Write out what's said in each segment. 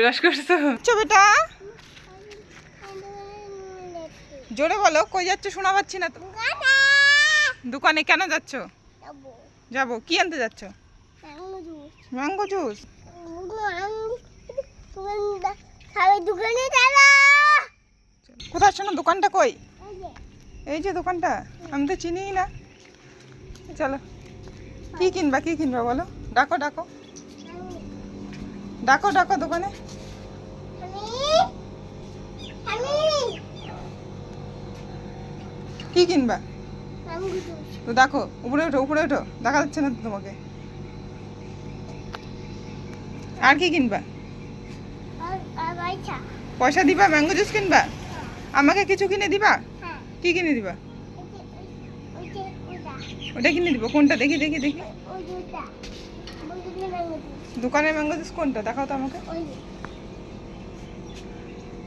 Brush করছ? আচ্ছা বেটা জোরে বলো, কই যাচ্ছ শোনা পাচ্ছি না তো। দোকানে কেন যাচ্ছ? যাব। কি আনতে যাচ্ছ? Mango juice. কোথায় শোনো দোকানটা কই? এই যে দোকানটা। আমি তো চিনিই না। চলো। কি কিনবা কি কিনবা বলো? ডাকো ডাকো। ডাকো ডাকো দোকানে। কি কিনবা? তো দেখো, উপরে ওঠো উপরে ওঠো, দেখা যাচ্ছে না তোমাকে। আর কি কিনবা? পয়সা দিবা? ম্যাঙ্গো জুস কিনবা? আমাকে কিছু কিনে দিবা? কি কিনে দিবা? ওটা কিনে দিব, কোনটা? দেখি দেখি দেখি। দোকানের ম্যাঙ্গো জুস কোনটা? দেখাও তো আমাকে।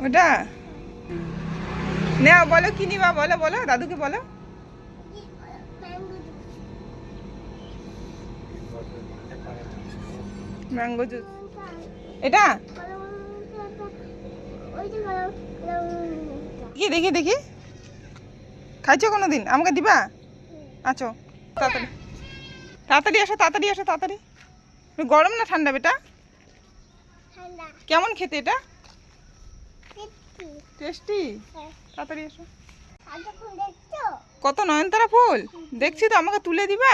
ওটা? নেও বলো কি নিবা বলো বলো দাদুকে বলো। Mango juice. এটা? কি দেখি দেখি। খাইছো কোনো দিন আমাকে দিবা? আছো তাড়াতাড়ি। তাড়াতাড়ি আসো তাড়াতাড়ি আসো তাড়াতাড়ি। গরম না ঠান্ডা বেটা? কেমন খেতে এটা? টেস্টি। তাড়াতাড়ি আসো কত নয়নতারা ফুল? দেখছি তো আমাকে তুলে দিবা?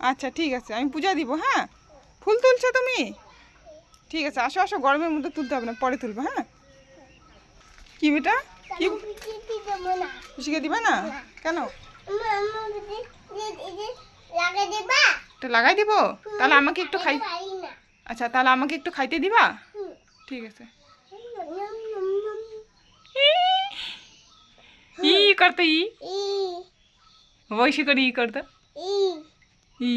আচ্ছা ঠিক আছে আমি পূজা দিব হ্যাঁ? ফুল তুলছো তুমি? ঠিক আছে আসো আসো গরমের মধ্যে তুলতে হবে না পরে তুলবো হ্যাঁ? কি বেটা? কি? খুশিকে দিবা না? কেন? এটা লাগাই দিব? তাহলে আমাকে একটু খাই আচ্ছা তাহলে আমাকে একটু খাইতে দিবা? ঠিক আছে। ই করতে ই? বৈশি করে ই করতে। ই।